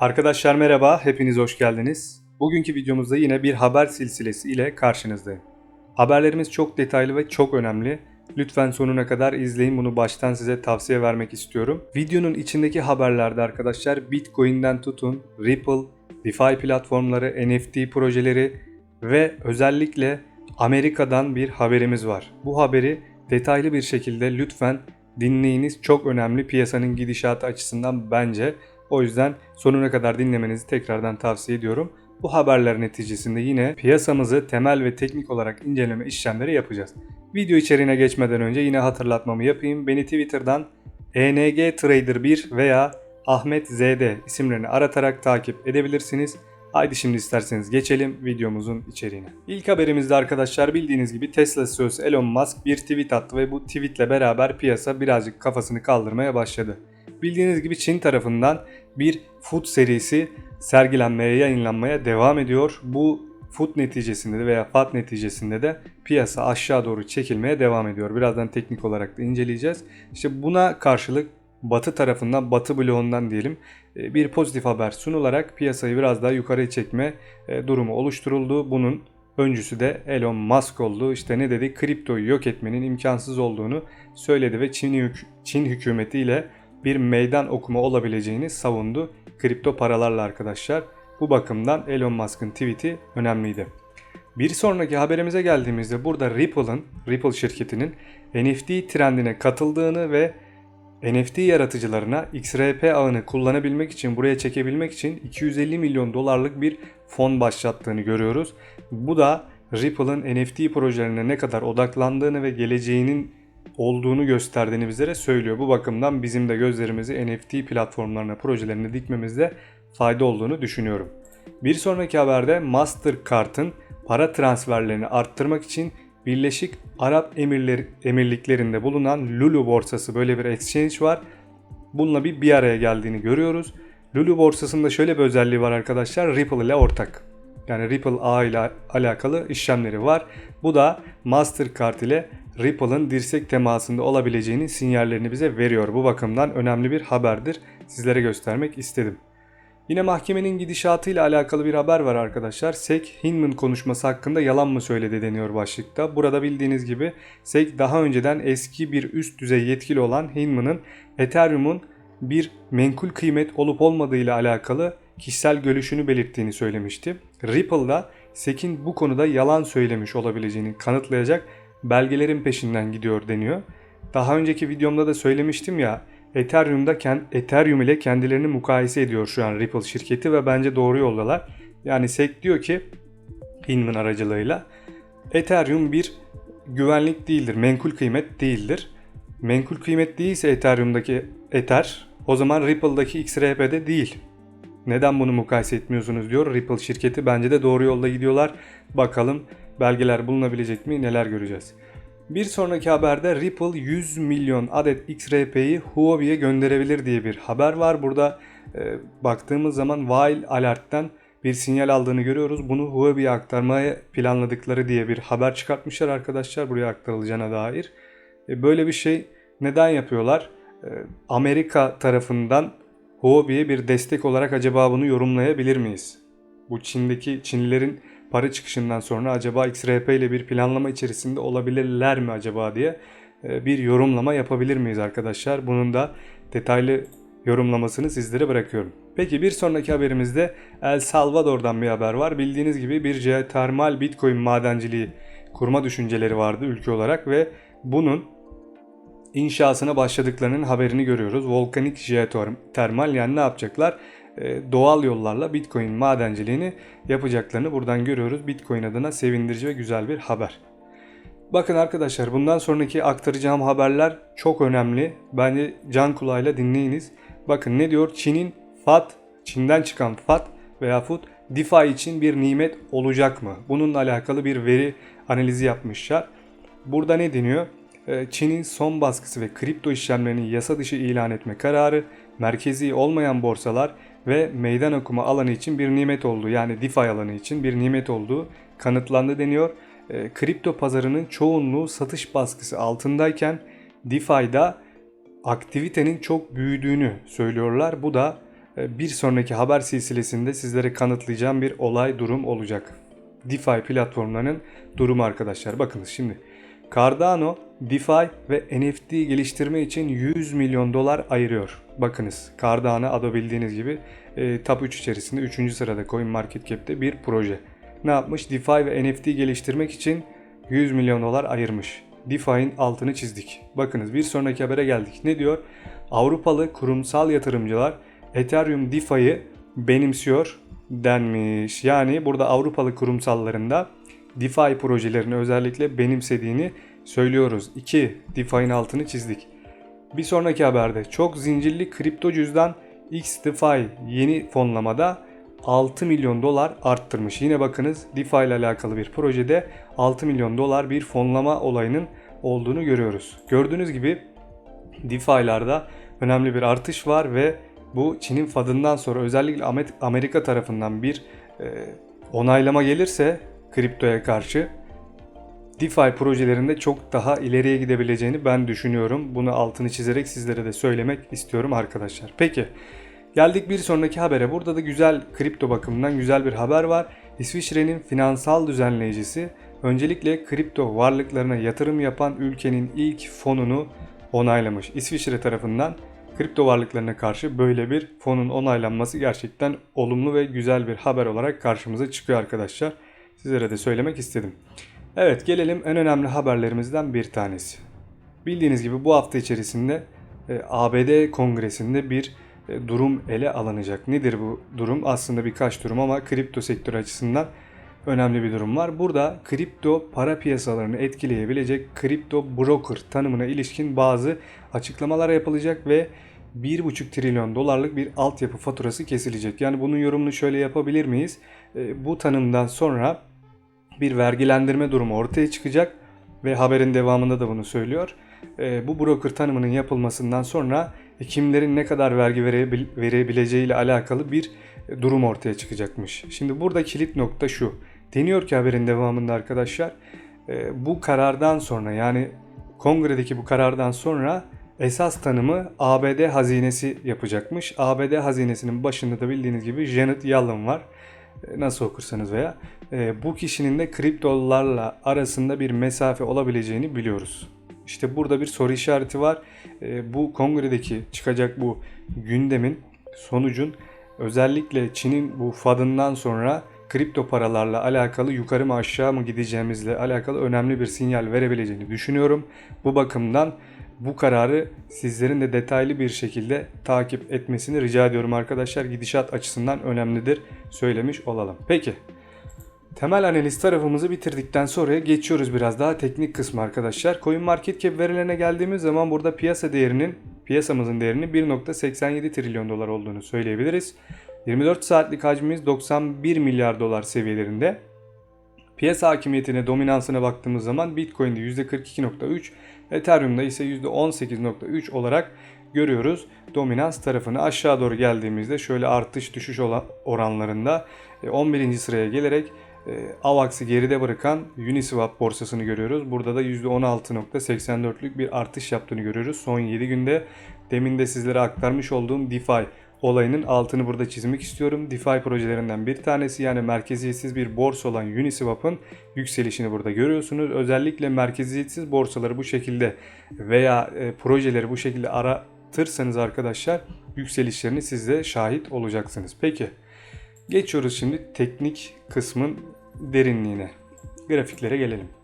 Arkadaşlar merhaba, hepiniz hoş geldiniz. Bugünkü videomuzda yine bir haber silsilesi ile karşınızdayım. Haberlerimiz çok detaylı ve çok önemli. Lütfen sonuna kadar izleyin bunu baştan size tavsiye vermek istiyorum. Videonun içindeki haberlerde arkadaşlar Bitcoin'den tutun, Ripple, DeFi platformları, NFT projeleri ve özellikle Amerika'dan bir haberimiz var. Bu haberi detaylı bir şekilde lütfen dinleyiniz. Çok önemli piyasanın gidişatı açısından bence. O yüzden sonuna kadar dinlemenizi tekrardan tavsiye ediyorum. Bu haberler neticesinde yine piyasamızı temel ve teknik olarak inceleme işlemleri yapacağız. Video içeriğine geçmeden önce yine hatırlatmamı yapayım. Beni Twitter'dan ENG Trader 1 veya Ahmet ZD isimlerini aratarak takip edebilirsiniz. Haydi şimdi isterseniz geçelim videomuzun içeriğine. İlk haberimizde arkadaşlar bildiğiniz gibi Tesla CEO'su Elon Musk bir tweet attı ve bu tweetle beraber piyasa birazcık kafasını kaldırmaya başladı. Bildiğiniz gibi Çin tarafından bir food serisi sergilenmeye, yayınlanmaya devam ediyor. Bu food neticesinde de veya FAT neticesinde de piyasa aşağı doğru çekilmeye devam ediyor. Birazdan teknik olarak da inceleyeceğiz. İşte buna karşılık Batı tarafından, Batı bloğundan diyelim e, bir pozitif haber sunularak piyasayı biraz daha yukarı çekme e, durumu oluşturuldu. Bunun öncüsü de Elon Musk oldu. İşte ne dedi? Kriptoyu yok etmenin imkansız olduğunu söyledi ve Çin, Çin hükümetiyle bir meydan okuma olabileceğini savundu. Kripto paralarla arkadaşlar. Bu bakımdan Elon Musk'ın tweet'i önemliydi. Bir sonraki haberimize geldiğimizde burada Ripple'ın, Ripple şirketinin NFT trendine katıldığını ve NFT yaratıcılarına XRP ağını kullanabilmek için, buraya çekebilmek için 250 milyon dolarlık bir fon başlattığını görüyoruz. Bu da Ripple'ın NFT projelerine ne kadar odaklandığını ve geleceğinin olduğunu gösterdiğini bizlere söylüyor. Bu bakımdan bizim de gözlerimizi NFT platformlarına, projelerine dikmemizde fayda olduğunu düşünüyorum. Bir sonraki haberde Mastercard'ın para transferlerini arttırmak için Birleşik Arap Emirleri, Emirlikleri'nde bulunan Lulu borsası böyle bir exchange var. Bununla bir bir araya geldiğini görüyoruz. Lulu borsasında şöyle bir özelliği var arkadaşlar. Ripple ile ortak. Yani Ripple ağ ile alakalı işlemleri var. Bu da Mastercard ile Ripple'ın dirsek temasında olabileceğinin sinyallerini bize veriyor. Bu bakımdan önemli bir haberdir. Sizlere göstermek istedim. Yine mahkemenin gidişatıyla alakalı bir haber var arkadaşlar. SEC Hinman konuşması hakkında yalan mı söyledi deniyor başlıkta. Burada bildiğiniz gibi SEC daha önceden eski bir üst düzey yetkili olan Hinman'ın Ethereum'un bir menkul kıymet olup olmadığı ile alakalı kişisel görüşünü belirttiğini söylemişti. Ripple'da SEC'in bu konuda yalan söylemiş olabileceğini kanıtlayacak belgelerin peşinden gidiyor deniyor. Daha önceki videomda da söylemiştim ya Ethereum'da Ethereum ile kendilerini mukayese ediyor şu an Ripple şirketi ve bence doğru yoldalar. Yani SEC diyor ki Hinman aracılığıyla Ethereum bir güvenlik değildir, menkul kıymet değildir. Menkul kıymet değilse Ethereum'daki Ether o zaman Ripple'daki XRP'de değil. Neden bunu mukayese etmiyorsunuz diyor Ripple şirketi. Bence de doğru yolda gidiyorlar. Bakalım belgeler bulunabilecek mi neler göreceğiz. Bir sonraki haberde Ripple 100 milyon adet XRP'yi Huobi'ye gönderebilir diye bir haber var. Burada e, baktığımız zaman While Alert'ten bir sinyal aldığını görüyoruz. Bunu Huobi'ye aktarmaya planladıkları diye bir haber çıkartmışlar arkadaşlar buraya aktarılacağına dair. E, böyle bir şey neden yapıyorlar? E, Amerika tarafından Huobi'ye bir destek olarak acaba bunu yorumlayabilir miyiz? Bu Çin'deki Çinlilerin para çıkışından sonra acaba XRP ile bir planlama içerisinde olabilirler mi acaba diye e, bir yorumlama yapabilir miyiz arkadaşlar? Bunun da detaylı yorumlamasını sizlere bırakıyorum. Peki bir sonraki haberimizde El Salvador'dan bir haber var. Bildiğiniz gibi bir jeotermal Bitcoin madenciliği kurma düşünceleri vardı ülke olarak ve bunun inşasına başladıklarının haberini görüyoruz. Volkanik jeotermal yani ne yapacaklar? Ee, doğal yollarla Bitcoin madenciliğini yapacaklarını buradan görüyoruz. Bitcoin adına sevindirici ve güzel bir haber. Bakın arkadaşlar bundan sonraki aktaracağım haberler çok önemli. Bence can kulağıyla dinleyiniz. Bakın ne diyor? Çin'in FAT, Çin'den çıkan FAT veya FUT DeFi için bir nimet olacak mı? Bununla alakalı bir veri analizi yapmışlar. Burada ne deniyor? Ee, Çin'in son baskısı ve kripto işlemlerini yasa dışı ilan etme kararı, merkezi olmayan borsalar ve meydan okuma alanı için bir nimet olduğu yani DeFi alanı için bir nimet olduğu kanıtlandı deniyor. E, kripto pazarının çoğunluğu satış baskısı altındayken DeFi'da aktivitenin çok büyüdüğünü söylüyorlar. Bu da e, bir sonraki haber silsilesinde sizlere kanıtlayacağım bir olay durum olacak. DeFi platformlarının durumu arkadaşlar. Bakınız şimdi Cardano, DeFi ve NFT geliştirme için 100 milyon dolar ayırıyor. Bakınız Cardano adı bildiğiniz gibi e, top 3 içerisinde 3. sırada CoinMarketCap'te bir proje. Ne yapmış? DeFi ve NFT geliştirmek için 100 milyon dolar ayırmış. DeFi'nin altını çizdik. Bakınız bir sonraki habere geldik. Ne diyor? Avrupalı kurumsal yatırımcılar Ethereum DeFi'yi benimsiyor denmiş. Yani burada Avrupalı kurumsallarında DeFi projelerini özellikle benimsediğini söylüyoruz. 2. DeFi'nin altını çizdik. Bir sonraki haberde çok zincirli kripto cüzdan XDeFi yeni fonlamada 6 milyon dolar arttırmış. Yine bakınız DeFi ile alakalı bir projede 6 milyon dolar bir fonlama olayının olduğunu görüyoruz. Gördüğünüz gibi DeFi'larda önemli bir artış var ve bu Çin'in FAD'ından sonra özellikle Amerika tarafından bir e, onaylama gelirse kriptoya karşı DeFi projelerinde çok daha ileriye gidebileceğini ben düşünüyorum. Bunu altını çizerek sizlere de söylemek istiyorum arkadaşlar. Peki geldik bir sonraki habere. Burada da güzel kripto bakımından güzel bir haber var. İsviçre'nin finansal düzenleyicisi öncelikle kripto varlıklarına yatırım yapan ülkenin ilk fonunu onaylamış. İsviçre tarafından kripto varlıklarına karşı böyle bir fonun onaylanması gerçekten olumlu ve güzel bir haber olarak karşımıza çıkıyor arkadaşlar. Sizlere de söylemek istedim. Evet gelelim en önemli haberlerimizden bir tanesi. Bildiğiniz gibi bu hafta içerisinde e, ABD kongresinde bir e, durum ele alınacak. Nedir bu durum? Aslında birkaç durum ama kripto sektörü açısından önemli bir durum var. Burada kripto para piyasalarını etkileyebilecek kripto broker tanımına ilişkin bazı açıklamalar yapılacak ve 1,5 trilyon dolarlık bir altyapı faturası kesilecek. Yani bunun yorumunu şöyle yapabilir miyiz? E, bu tanımdan sonra bir vergilendirme durumu ortaya çıkacak ve haberin devamında da bunu söylüyor. E, bu broker tanımının yapılmasından sonra kimlerin ne kadar vergi verebileceği ile alakalı bir durum ortaya çıkacakmış. Şimdi burada kilit nokta şu. Deniyor ki haberin devamında arkadaşlar e, bu karardan sonra yani kongredeki bu karardan sonra esas tanımı ABD hazinesi yapacakmış. ABD hazinesinin başında da bildiğiniz gibi Janet Yellen var. E, nasıl okursanız veya e, bu kişinin de kriptolarla arasında bir mesafe olabileceğini biliyoruz. İşte burada bir soru işareti var. E, bu kongredeki çıkacak bu gündemin sonucun özellikle Çin'in bu FAD'ından sonra kripto paralarla alakalı yukarı mı aşağı mı gideceğimizle alakalı önemli bir sinyal verebileceğini düşünüyorum. Bu bakımdan bu kararı sizlerin de detaylı bir şekilde takip etmesini rica ediyorum arkadaşlar. Gidişat açısından önemlidir söylemiş olalım. Peki temel analiz tarafımızı bitirdikten sonra geçiyoruz biraz daha teknik kısmı arkadaşlar. CoinMarketCap verilerine geldiğimiz zaman burada piyasa değerinin piyasamızın değerini 1.87 trilyon dolar olduğunu söyleyebiliriz. 24 saatlik hacmimiz 91 milyar dolar seviyelerinde. Piyasa hakimiyetine, dominansına baktığımız zaman Bitcoin'de %42.3, Ethereum'da ise %18.3 olarak görüyoruz. Dominans tarafını aşağı doğru geldiğimizde şöyle artış düşüş oranlarında 11. E, sıraya gelerek e, AVAX'ı geride bırakan Uniswap borsasını görüyoruz. Burada da %16.84'lük bir artış yaptığını görüyoruz. Son 7 günde demin de sizlere aktarmış olduğum DeFi olayının altını burada çizmek istiyorum. DeFi projelerinden bir tanesi yani merkeziyetsiz bir borsa olan Uniswap'ın yükselişini burada görüyorsunuz. Özellikle merkeziyetsiz borsaları bu şekilde veya e, projeleri bu şekilde aratırsanız arkadaşlar yükselişlerini siz de şahit olacaksınız. Peki geçiyoruz şimdi teknik kısmın derinliğine. Grafiklere gelelim.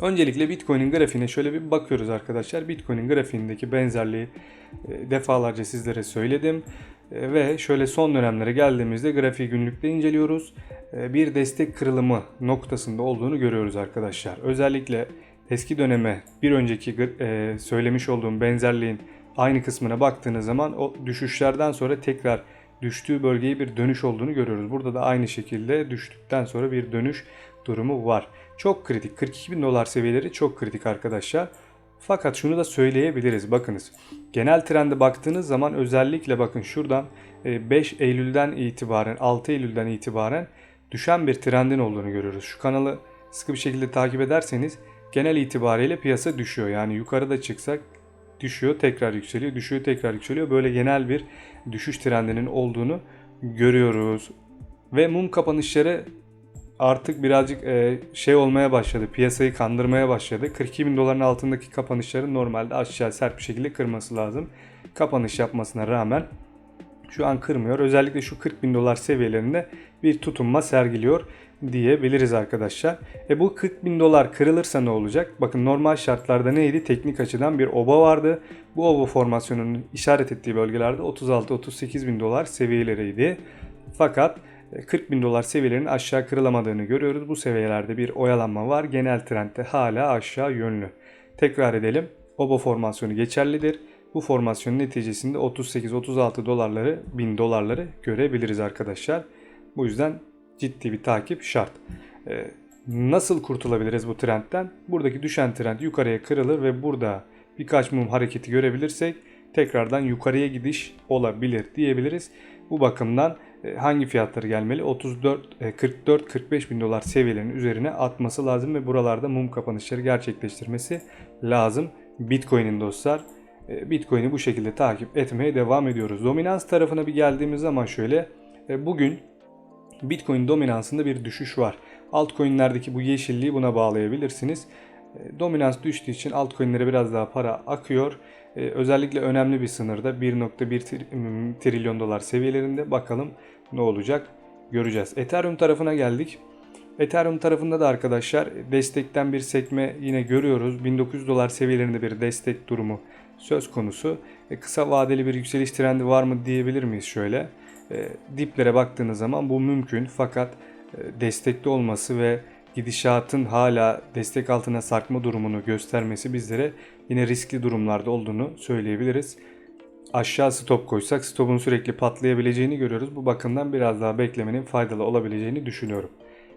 Öncelikle Bitcoin'in grafiğine şöyle bir bakıyoruz arkadaşlar. Bitcoin'in grafiğindeki benzerliği e, defalarca sizlere söyledim. E, ve şöyle son dönemlere geldiğimizde grafiği günlükte inceliyoruz. E, bir destek kırılımı noktasında olduğunu görüyoruz arkadaşlar. Özellikle eski döneme bir önceki söylemiş olduğum benzerliğin aynı kısmına baktığınız zaman o düşüşlerden sonra tekrar düştüğü bölgeye bir dönüş olduğunu görüyoruz. Burada da aynı şekilde düştükten sonra bir dönüş durumu var. Çok kritik. 42 bin dolar seviyeleri çok kritik arkadaşlar. Fakat şunu da söyleyebiliriz. Bakınız genel trende baktığınız zaman özellikle bakın şuradan 5 e, Eylül'den itibaren 6 Eylül'den itibaren düşen bir trendin olduğunu görüyoruz. Şu kanalı sıkı bir şekilde takip ederseniz genel itibariyle piyasa düşüyor. Yani yukarıda çıksak düşüyor tekrar yükseliyor düşüyor tekrar yükseliyor böyle genel bir düşüş trendinin olduğunu görüyoruz. Ve mum kapanışları artık birazcık e, şey olmaya başladı. Piyasayı kandırmaya başladı. 42 bin doların altındaki kapanışların normalde aşağı sert bir şekilde kırması lazım. Kapanış yapmasına rağmen şu an kırmıyor. Özellikle şu 40 bin dolar seviyelerinde bir tutunma sergiliyor diyebiliriz arkadaşlar. E bu 40 bin dolar kırılırsa ne olacak? Bakın normal şartlarda neydi? Teknik açıdan bir oba vardı. Bu oba formasyonunun işaret ettiği bölgelerde 36-38 bin dolar seviyeleriydi. Fakat 40 bin dolar seviyelerinin aşağı kırılamadığını görüyoruz. Bu seviyelerde bir oyalanma var. Genel trendde hala aşağı yönlü. Tekrar edelim. Oba formasyonu geçerlidir. Bu formasyonun neticesinde 38-36 dolarları, 1000 dolarları görebiliriz arkadaşlar. Bu yüzden ciddi bir takip şart. Ee, nasıl kurtulabiliriz bu trendten? Buradaki düşen trend yukarıya kırılır ve burada birkaç mum hareketi görebilirsek tekrardan yukarıya gidiş olabilir diyebiliriz. Bu bakımdan e, hangi fiyatları gelmeli? 34 44-45 bin dolar seviyelerinin üzerine atması lazım ve buralarda mum kapanışları gerçekleştirmesi lazım. Bitcoin'in dostlar. E, Bitcoin'i bu şekilde takip etmeye devam ediyoruz. Dominans tarafına bir geldiğimiz zaman şöyle e, bugün Bitcoin dominansında bir düşüş var. Altcoin'lerdeki bu yeşilliği buna bağlayabilirsiniz. E, Dominans düştüğü için altcoin'lere biraz daha para akıyor. E, Özellikle önemli bir sınırda 1.1 tri- trilyon dolar seviyelerinde bakalım ne olacak göreceğiz. Ethereum tarafına geldik. Ethereum tarafında da arkadaşlar destekten bir sekme yine görüyoruz. 1900 dolar seviyelerinde bir destek durumu söz konusu. E, kısa vadeli bir yükseliş trendi var mı diyebilir miyiz şöyle. E, diplere baktığınız zaman bu mümkün fakat e, destekli olması ve gidişatın hala destek altına sarkma durumunu göstermesi bizlere yine riskli durumlarda olduğunu söyleyebiliriz. Aşağı stop koysak stopun sürekli patlayabileceğini görüyoruz. Bu bakımdan biraz daha beklemenin faydalı olabileceğini düşünüyorum.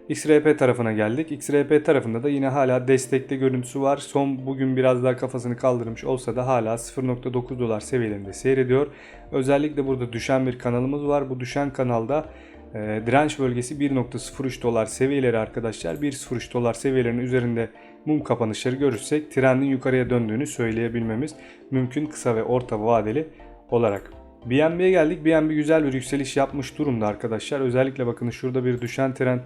XRP tarafına geldik. XRP tarafında da yine hala destekte görüntüsü var. Son bugün biraz daha kafasını kaldırmış olsa da hala 0.9 dolar seviyelerinde seyrediyor. Özellikle burada düşen bir kanalımız var. Bu düşen kanalda e, direnç bölgesi 1.03 dolar seviyeleri arkadaşlar. 1.03 dolar seviyelerinin üzerinde mum kapanışları görürsek trendin yukarıya döndüğünü söyleyebilmemiz mümkün kısa ve orta vadeli olarak. BNB'ye geldik. BNB güzel bir yükseliş yapmış durumda arkadaşlar. Özellikle bakın şurada bir düşen trend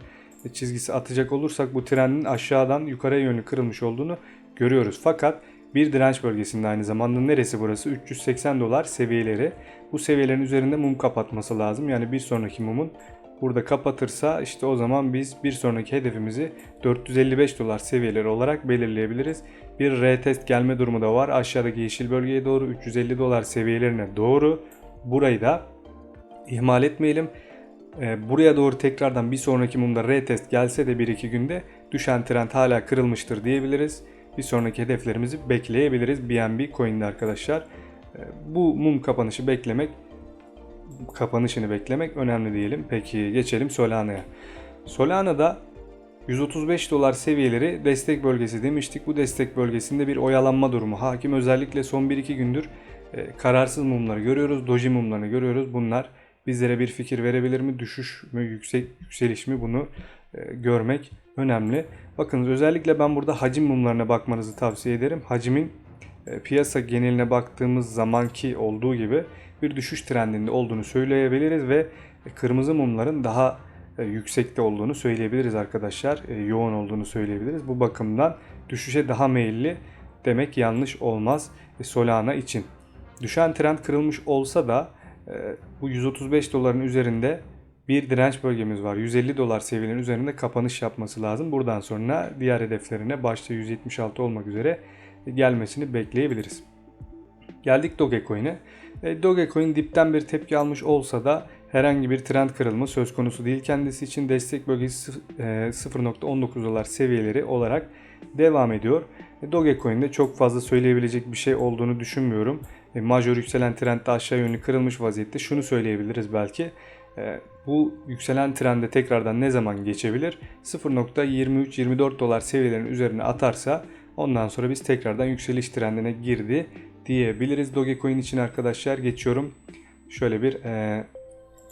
çizgisi atacak olursak bu trendin aşağıdan yukarıya yönlü kırılmış olduğunu görüyoruz. Fakat bir direnç bölgesinde aynı zamanda neresi burası? 380 dolar seviyeleri. Bu seviyelerin üzerinde mum kapatması lazım. Yani bir sonraki mumun burada kapatırsa işte o zaman biz bir sonraki hedefimizi 455 dolar seviyeleri olarak belirleyebiliriz. Bir retest gelme durumu da var. Aşağıdaki yeşil bölgeye doğru 350 dolar seviyelerine doğru. Burayı da ihmal etmeyelim. Ee, buraya doğru tekrardan bir sonraki mumda retest gelse de 1-2 günde düşen trend hala kırılmıştır diyebiliriz. Bir sonraki hedeflerimizi bekleyebiliriz BNB coin'de arkadaşlar. Ee, Bu mum kapanışı beklemek kapanışını beklemek önemli diyelim. Peki geçelim Solana'ya. Solana'da 135 dolar seviyeleri destek bölgesi demiştik. Bu destek bölgesinde bir oyalanma durumu hakim. Özellikle son 1-2 gündür e, kararsız mumları görüyoruz. Doji mumlarını görüyoruz. Bunlar bizlere bir fikir verebilir mi? Düşüş mü, yüksek yükseliş mi? Bunu e, görmek önemli. Bakınız özellikle ben burada hacim mumlarına bakmanızı tavsiye ederim. Hacimin e, piyasa geneline baktığımız zamanki olduğu gibi bir düşüş trendinde olduğunu söyleyebiliriz ve kırmızı mumların daha e, yüksekte olduğunu söyleyebiliriz arkadaşlar. E, Yoğun olduğunu söyleyebiliriz. Bu bakımdan düşüşe daha meyilli demek yanlış olmaz e, Solana için. Düşen trend kırılmış olsa da bu 135 doların üzerinde bir direnç bölgemiz var. 150 dolar seviyenin üzerinde kapanış yapması lazım. Buradan sonra diğer hedeflerine başta 176 olmak üzere gelmesini bekleyebiliriz. Geldik Dogecoin'e. E, Dogecoin dipten bir tepki almış olsa da herhangi bir trend kırılma söz konusu değil. Kendisi için destek bölgesi e, 0.19 dolar seviyeleri olarak devam ediyor. E, Dogecoin'de çok fazla söyleyebilecek bir şey olduğunu düşünmüyorum. E, majör yükselen trend de aşağı yönlü kırılmış vaziyette. Şunu söyleyebiliriz belki. E, bu yükselen trende tekrardan ne zaman geçebilir? 0.23-24 dolar seviyelerinin üzerine atarsa ondan sonra biz tekrardan yükseliş trendine girdi diyebiliriz. Dogecoin için arkadaşlar geçiyorum. Şöyle bir e,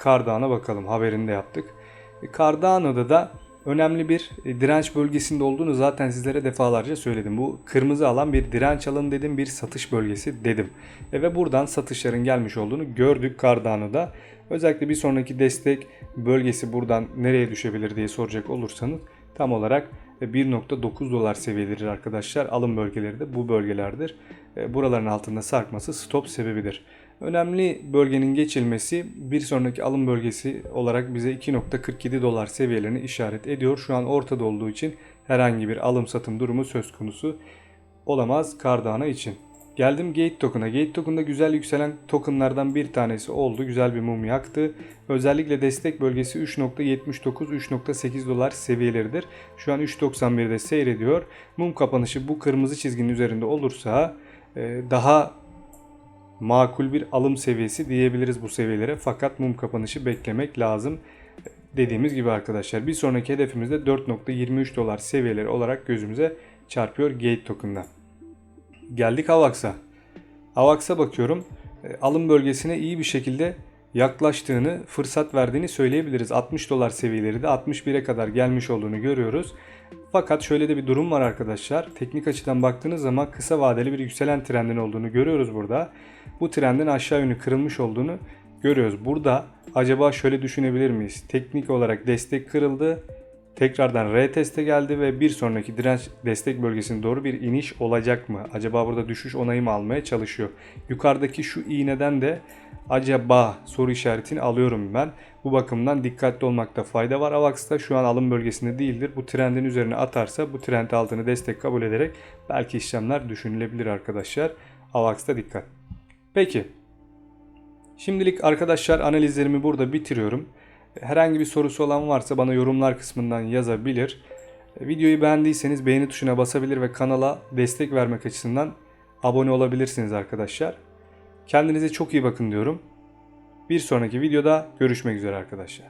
Cardano'ya bakalım. Haberini de yaptık. E, Cardano'da da önemli bir e, direnç bölgesinde olduğunu zaten sizlere defalarca söyledim. Bu kırmızı alan bir direnç alanı dedim, bir satış bölgesi dedim. E, ve buradan satışların gelmiş olduğunu gördük Cardano'da. Özellikle bir sonraki destek bölgesi buradan nereye düşebilir diye soracak olursanız tam olarak e, 1.9 dolar seviyeleri arkadaşlar. Alım bölgeleri de bu bölgelerdir. E, Buraların altında sarkması stop sebebidir. Önemli bölgenin geçilmesi bir sonraki alım bölgesi olarak bize 2.47 dolar seviyelerini işaret ediyor. Şu an ortada olduğu için herhangi bir alım satım durumu söz konusu olamaz Cardano için. Geldim Gate Token'a. Gate Token'da güzel yükselen tokenlardan bir tanesi oldu. Güzel bir mum yaktı. Özellikle destek bölgesi 3.79-3.8 dolar seviyeleridir. Şu an 3.91'de seyrediyor. Mum kapanışı bu kırmızı çizginin üzerinde olursa e, daha makul bir alım seviyesi diyebiliriz bu seviyelere. Fakat mum kapanışı beklemek lazım. Dediğimiz gibi arkadaşlar bir sonraki hedefimiz de 4.23 dolar seviyeleri olarak gözümüze çarpıyor Gate Token'da. Geldik AVAX'a. AVAX'a bakıyorum. E, Alım bölgesine iyi bir şekilde yaklaştığını, fırsat verdiğini söyleyebiliriz. 60 dolar seviyeleri de 61'e kadar gelmiş olduğunu görüyoruz. Fakat şöyle de bir durum var arkadaşlar. Teknik açıdan baktığınız zaman kısa vadeli bir yükselen trendin olduğunu görüyoruz burada. Bu trendin aşağı yönlü kırılmış olduğunu görüyoruz. Burada acaba şöyle düşünebilir miyiz? Teknik olarak destek kırıldı. Tekrardan reteste geldi ve bir sonraki direnç destek bölgesine doğru bir iniş olacak mı? Acaba burada düşüş onayı mı almaya çalışıyor? Yukarıdaki şu iğneden de acaba soru işaretini alıyorum ben. Bu bakımdan dikkatli olmakta fayda var. AVAX'ta şu an alım bölgesinde değildir. Bu trendin üzerine atarsa bu trend altını destek kabul ederek belki işlemler düşünülebilir arkadaşlar. AVAX'ta dikkat. Peki. Şimdilik arkadaşlar analizlerimi burada bitiriyorum. Herhangi bir sorusu olan varsa bana yorumlar kısmından yazabilir. Videoyu beğendiyseniz beğeni tuşuna basabilir ve kanala destek vermek açısından abone olabilirsiniz arkadaşlar. Kendinize çok iyi bakın diyorum. Bir sonraki videoda görüşmek üzere arkadaşlar.